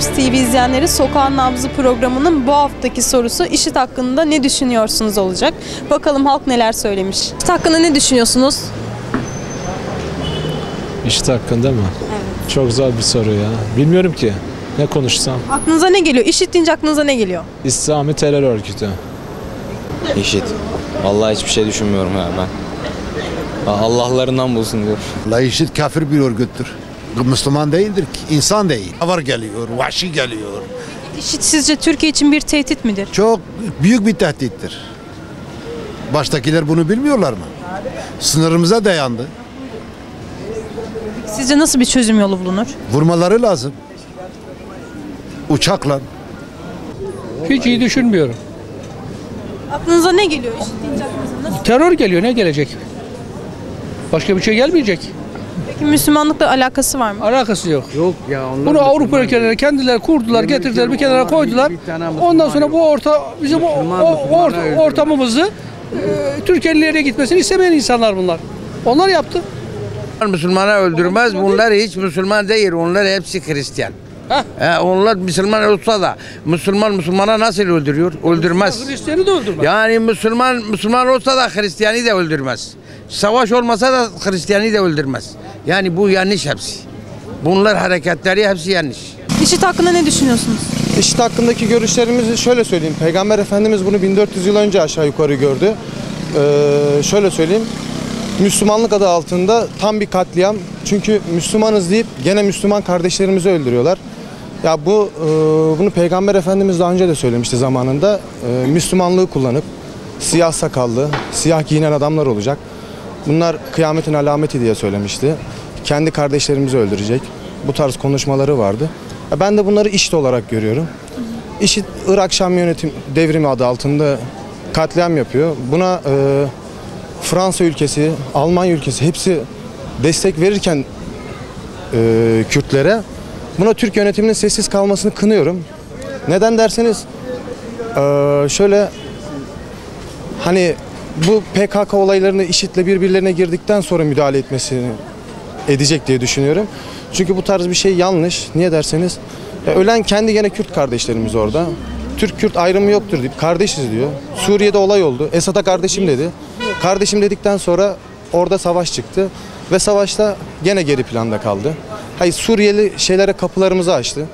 Times TV izleyenleri Sokağın Nabzı programının bu haftaki sorusu işit hakkında ne düşünüyorsunuz olacak. Bakalım halk neler söylemiş. İşit hakkında ne düşünüyorsunuz? İşte hakkında mı? Çok zor bir soru ya. Bilmiyorum ki. Ne konuşsam? Aklınıza ne geliyor? İşit deyince aklınıza ne geliyor? İslami terör örgütü. İşit. Vallahi hiçbir şey düşünmüyorum ya ben. Allah'larından bulsun diyor. La IŞİD kafir bir örgüttür. Müslüman değildir ki. insan değil. Var geliyor, vahşi geliyor. İşit sizce Türkiye için bir tehdit midir? Çok büyük bir tehdittir. Baştakiler bunu bilmiyorlar mı? Sınırımıza dayandı. Sizce nasıl bir çözüm yolu bulunur? Vurmaları lazım. Uçakla. Hiç iyi düşünmüyorum. Aklınıza ne geliyor işit deyince aklınıza? Nasıl? Terör geliyor ne gelecek? Başka bir şey gelmeyecek. Peki Müslümanlıkla alakası var mı? Alakası yok. Yok ya onlar Bunu Avrupa ülkeleri kendileri kurdular, getirdiler, bir kenara koydular. bir tane Müslüman Ondan sonra yok. bu orta bizim o- Müslüman, o, Müslümana orta- öldürüyor. ortamımızı e, Türkiye'lileri gitmesini istemeyen insanlar bunlar. Onlar yaptı. Müslümana öldürmez. Bunlar hiç Müslüman değil. Onlar hepsi Hristiyan. He, onlar Müslüman olsa da Müslüman Müslümana nasıl öldürüyor? Öldürmez. Hristiyanı da öldürmez. Yani Müslüman Müslüman olsa da Hristiyanı da öldürmez. Savaş olmasa da Hristiyanı da öldürmez. Yani bu yanlış hepsi. Bunlar hareketleri hepsi yanlış. İşit hakkında ne düşünüyorsunuz? İşit hakkındaki görüşlerimizi şöyle söyleyeyim. Peygamber Efendimiz bunu 1400 yıl önce aşağı yukarı gördü. Ee, şöyle söyleyeyim. Müslümanlık adı altında tam bir katliam. Çünkü Müslümanız deyip gene Müslüman kardeşlerimizi öldürüyorlar. Ya bu e, bunu Peygamber Efendimiz daha önce de söylemişti zamanında. E, Müslümanlığı kullanıp siyah sakallı, siyah giyinen adamlar olacak. Bunlar kıyametin alameti diye söylemişti. Kendi kardeşlerimizi öldürecek. Bu tarz konuşmaları vardı. Ya Ben de bunları işit olarak görüyorum. İşit Irak Şam yönetim devrimi adı altında katliam yapıyor. Buna e, Fransa ülkesi, Almanya ülkesi hepsi destek verirken e, Kürtlere buna Türk yönetiminin sessiz kalmasını kınıyorum. Neden derseniz şöyle hani bu PKK olaylarını IŞİD'le birbirlerine girdikten sonra müdahale etmesini edecek diye düşünüyorum. Çünkü bu tarz bir şey yanlış. Niye derseniz ölen kendi gene Kürt kardeşlerimiz orada. Türk-Kürt ayrımı yoktur deyip kardeşiz diyor. Suriye'de olay oldu. Esad'a kardeşim dedi. Kardeşim dedikten sonra orada savaş çıktı. Ve savaşta gene geri planda kaldı. Hayır Suriyeli şeylere kapılarımızı açtı.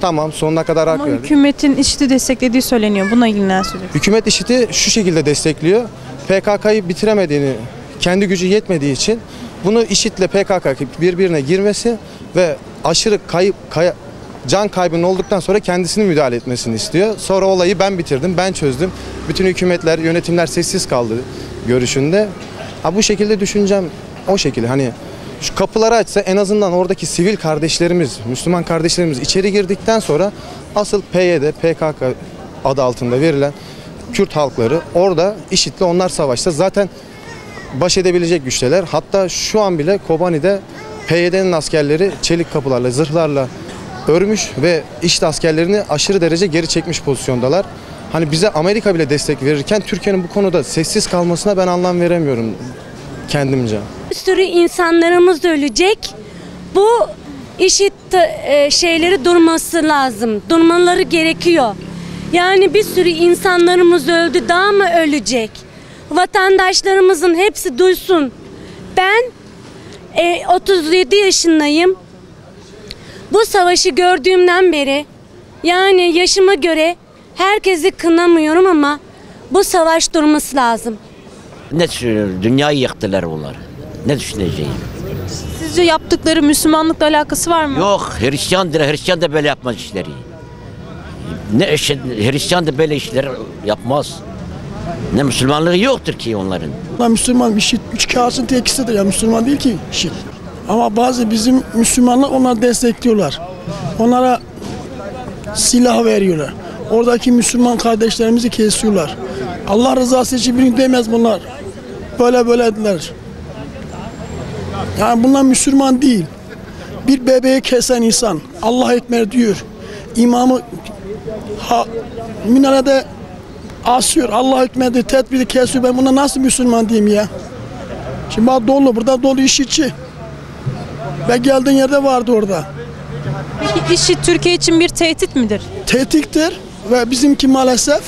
Tamam sonuna kadar hak Ama verdik. hükümetin IŞİD'i desteklediği söyleniyor. Buna ilgili ne söylüyorsunuz? Hükümet IŞİD'i şu şekilde destekliyor. PKK'yı bitiremediğini, kendi gücü yetmediği için bunu IŞİD'le PKK birbirine girmesi ve aşırı kayıp kay- can kaybının olduktan sonra kendisini müdahale etmesini istiyor. Sonra olayı ben bitirdim, ben çözdüm. Bütün hükümetler, yönetimler sessiz kaldı görüşünde. Ha bu şekilde düşüncem o şekilde hani şu kapıları açsa en azından oradaki sivil kardeşlerimiz, Müslüman kardeşlerimiz içeri girdikten sonra asıl PYD, PKK adı altında verilen Kürt halkları orada IŞİD'le onlar savaşta zaten baş edebilecek güçteler. Hatta şu an bile Kobani'de PYD'nin askerleri çelik kapılarla, zırhlarla örmüş ve IŞİD askerlerini aşırı derece geri çekmiş pozisyondalar. Hani bize Amerika bile destek verirken Türkiye'nin bu konuda sessiz kalmasına ben anlam veremiyorum kendimce. Sürü insanlarımız ölecek. Bu işit e, şeyleri durması lazım. Durmaları gerekiyor. Yani bir sürü insanlarımız öldü. Daha mı ölecek? Vatandaşlarımızın hepsi duysun. Ben e, 37 yaşındayım. Bu savaşı gördüğümden beri yani yaşıma göre herkesi kınamıyorum ama bu savaş durması lazım. Ne düşünüyor? Dünyayı yıktılar onlar. Ne düşüneceğim? Sizce yaptıkları Müslümanlıkla alakası var mı? Yok Hristiyandır. Hristiyan da böyle yapmaz işleri. Ne Hristiyan da böyle işler yapmaz. Ne Müslümanlığı yoktur ki onların. Lan Müslüman bir şey, üç kağıtsın tekisidir ya Müslüman değil ki şirk. Ama bazı bizim Müslümanlar onlar destekliyorlar. Onlara silah veriyorlar. Oradaki Müslüman kardeşlerimizi kesiyorlar. Allah rızası için birini demez bunlar. Böyle böyle dediler. Yani bunlar Müslüman değil. Bir bebeği kesen insan Allah ekber diyor. İmamı ha, minarede asıyor. Allah hükmedi, tedbiri kesiyor. Ben buna nasıl Müslüman diyeyim ya? Şimdi bak dolu, burada dolu işçi. Ben geldiğin yerde vardı orada. Peki IŞİD Türkiye için bir tehdit midir? Tehdittir ve bizimki maalesef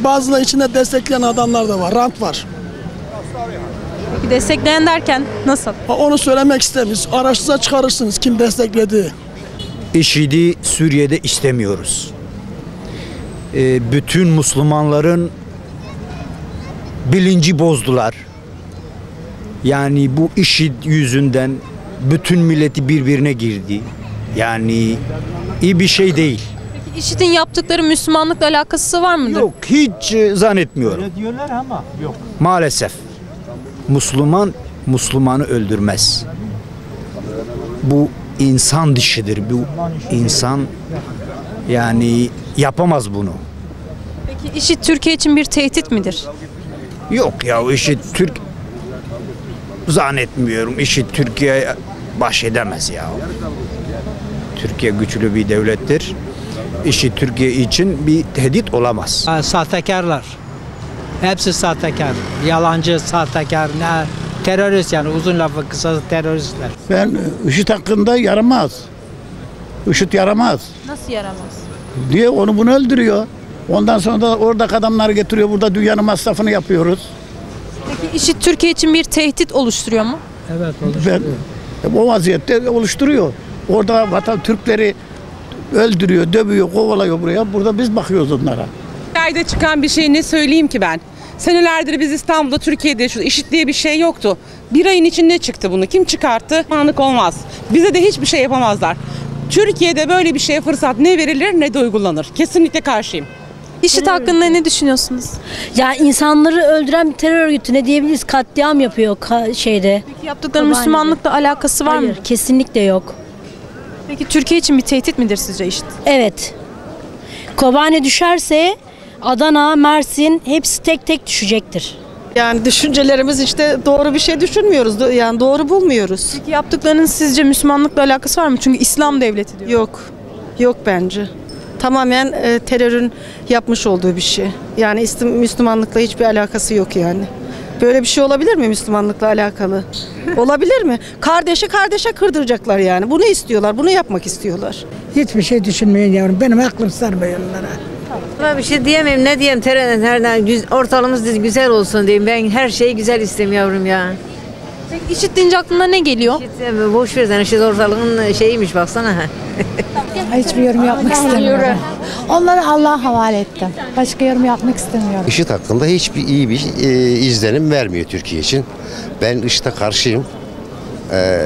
bazıları içinde destekleyen adamlar da var. Rant var. Peki destekleyen derken nasıl? Onu söylemek istemiyoruz. Araştırsa çıkarırsınız kim destekledi. IŞİD'i Suriye'de istemiyoruz. Ee, bütün Müslümanların bilinci bozdular. Yani bu IŞİD yüzünden bütün milleti birbirine girdi. Yani iyi bir şey değil. Peki IŞİD'in yaptıkları Müslümanlıkla alakası var mıdır? Yok hiç e, zannetmiyorum. diyorlar ama yok. Maalesef. Müslüman Müslümanı öldürmez. Bu insan dışıdır. Bu insan yani yapamaz bunu. Peki IŞİD Türkiye için bir tehdit midir? Yok ya işi Türk zannetmiyorum. İşi Türkiye baş edemez ya. Türkiye güçlü bir devlettir. İşi Türkiye için bir tehdit olamaz. Sahtekarlar. Hepsi sahtekar. Yalancı, sahtekar, ne terörist yani uzun lafı kısası teröristler. Ben IŞİD hakkında yaramaz. IŞİD yaramaz Nasıl yaramaz? diye onu bunu öldürüyor. Ondan sonra da oradaki adamları getiriyor. Burada dünyanın masrafını yapıyoruz. Peki IŞİD Türkiye için bir tehdit oluştururuyor mu? Evet Ben, o vaziyette oluşturuyor. Orada vatan Türkleri öldürüyor, dövüyor, kovalıyor buraya. Burada biz bakıyoruz onlara. ayda çıkan bir şey ne söyleyeyim ki ben? Senelerdir biz İstanbul'da, Türkiye'de yaşıyoruz. İşit diye bir şey yoktu. Bir ayın içinde çıktı bunu. Kim çıkarttı? Manlık olmaz. Bize de hiçbir şey yapamazlar. Türkiye'de böyle bir şeye fırsat ne verilir ne de uygulanır. Kesinlikle karşıyım. IŞİD hakkında ne düşünüyorsunuz? Ya insanları öldüren bir terör örgütü ne diyebiliriz? Katliam yapıyor ka- şeyde. Peki yaptıkları Kobani'de. Müslümanlıkla alakası var mı? Hayır, kesinlikle yok. Peki Türkiye için bir tehdit midir sizce IŞİD? Evet. Kobani düşerse Adana, Mersin hepsi tek tek düşecektir. Yani düşüncelerimiz işte doğru bir şey düşünmüyoruz. Yani doğru bulmuyoruz. Peki yaptıklarının sizce Müslümanlıkla alakası var mı? Çünkü İslam devleti diyor. Yok. Yok bence. Tamamen e, terörün yapmış olduğu bir şey. Yani İslam- Müslümanlıkla hiçbir alakası yok yani. Böyle bir şey olabilir mi Müslümanlıkla alakalı? olabilir mi? Kardeşi kardeşe kırdıracaklar yani. Bunu istiyorlar, bunu yapmak istiyorlar. Hiçbir şey düşünmeyin yavrum. Benim aklım sarmıyor onlara. Buna bir şey diyemem. Ne diyeyim? Terenen her ortalığımız düz- güzel olsun diyeyim. Ben her şeyi güzel istemiyorum yavrum ya. Peki IŞİD deyince aklına ne geliyor? Sen boş ver sen işte ortalığın şeyiymiş baksana. ha. Hiçbir yorum yapmak istemiyorum. Onları Allah'a havale ettim. Başka yorum yapmak istemiyorum. IŞİD hakkında hiçbir iyi bir e, izlenim vermiyor Türkiye için. Ben IŞİD'e karşıyım. E,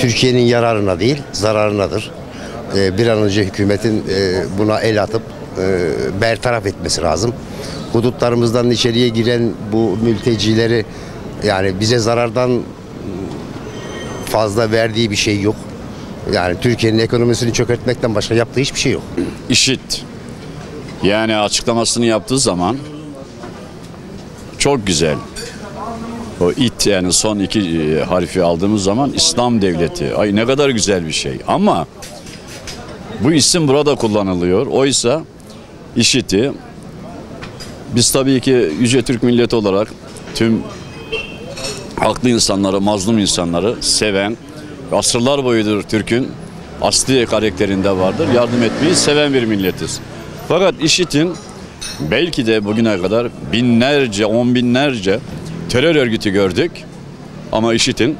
Türkiye'nin yararına değil, zararınadır. E, bir an önce hükümetin e, buna el atıp e, bertaraf etmesi lazım. Hudutlarımızdan içeriye giren bu mültecileri yani bize zarardan fazla verdiği bir şey yok. Yani Türkiye'nin ekonomisini çökertmekten başka yaptığı hiçbir şey yok. IŞİD yani açıklamasını yaptığı zaman çok güzel. O it yani son iki e, harfi aldığımız zaman İslam devleti. Ay ne kadar güzel bir şey. Ama bu isim burada kullanılıyor. Oysa IŞİD'i biz tabii ki Yüce Türk milleti olarak tüm haklı insanları, mazlum insanları seven, asırlar boyudur Türk'ün asli karakterinde vardır. Yardım etmeyi seven bir milletiz. Fakat IŞİD'in belki de bugüne kadar binlerce, on binlerce terör örgütü gördük. Ama IŞİD'in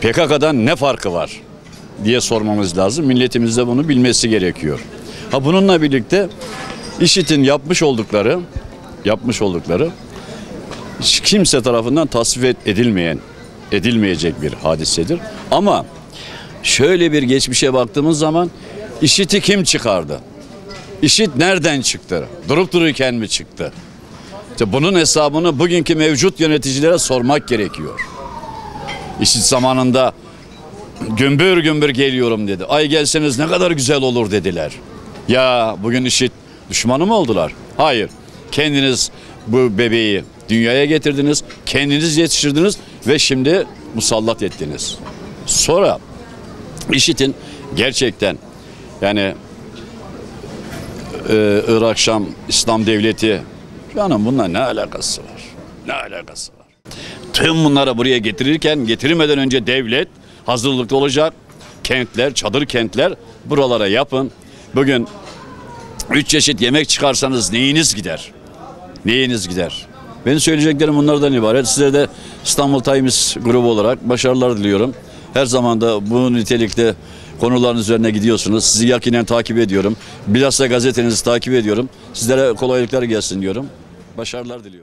PKK'dan ne farkı var diye sormamız lazım. Milletimiz de bunu bilmesi gerekiyor. Ha bununla birlikte IŞİD'in yapmış oldukları yapmış oldukları kimse tarafından tasvip edilmeyen, edilmeyecek bir hadisedir. Ama şöyle bir geçmişe baktığımız zaman IŞİD'i kim çıkardı? IŞİD nereden çıktı? Durup dururken mi çıktı? İşte bunun hesabını bugünkü mevcut yöneticilere sormak gerekiyor. IŞİD zamanında gümbür gümbür geliyorum dedi. Ay gelseniz ne kadar güzel olur dediler. Ya bugün IŞİD düşmanı mı oldular? Hayır. Kendiniz bu bebeği dünyaya getirdiniz, kendiniz yetiştirdiniz ve şimdi musallat ettiniz. Sonra IŞİD'in gerçekten yani e, Irak Şam İslam Devleti canım bunlar ne alakası var? Ne alakası var? Tüm bunları buraya getirirken getirmeden önce devlet hazırlıklı olacak. kentler, çadır kentler buralara yapın. Bugün üç çeşit yemek çıkarsanız neyiniz gider? Neyiniz gider? Benim söyleyeceklerim bunlardan ibaret. Size de İstanbul Times grubu olarak başarılar diliyorum. Her zaman da bu nitelikte konuların üzerine gidiyorsunuz. Sizi yakinen takip ediyorum. Bilhassa gazetenizi takip ediyorum. Sizlere kolaylıklar gelsin diyorum. Başarılar diliyorum.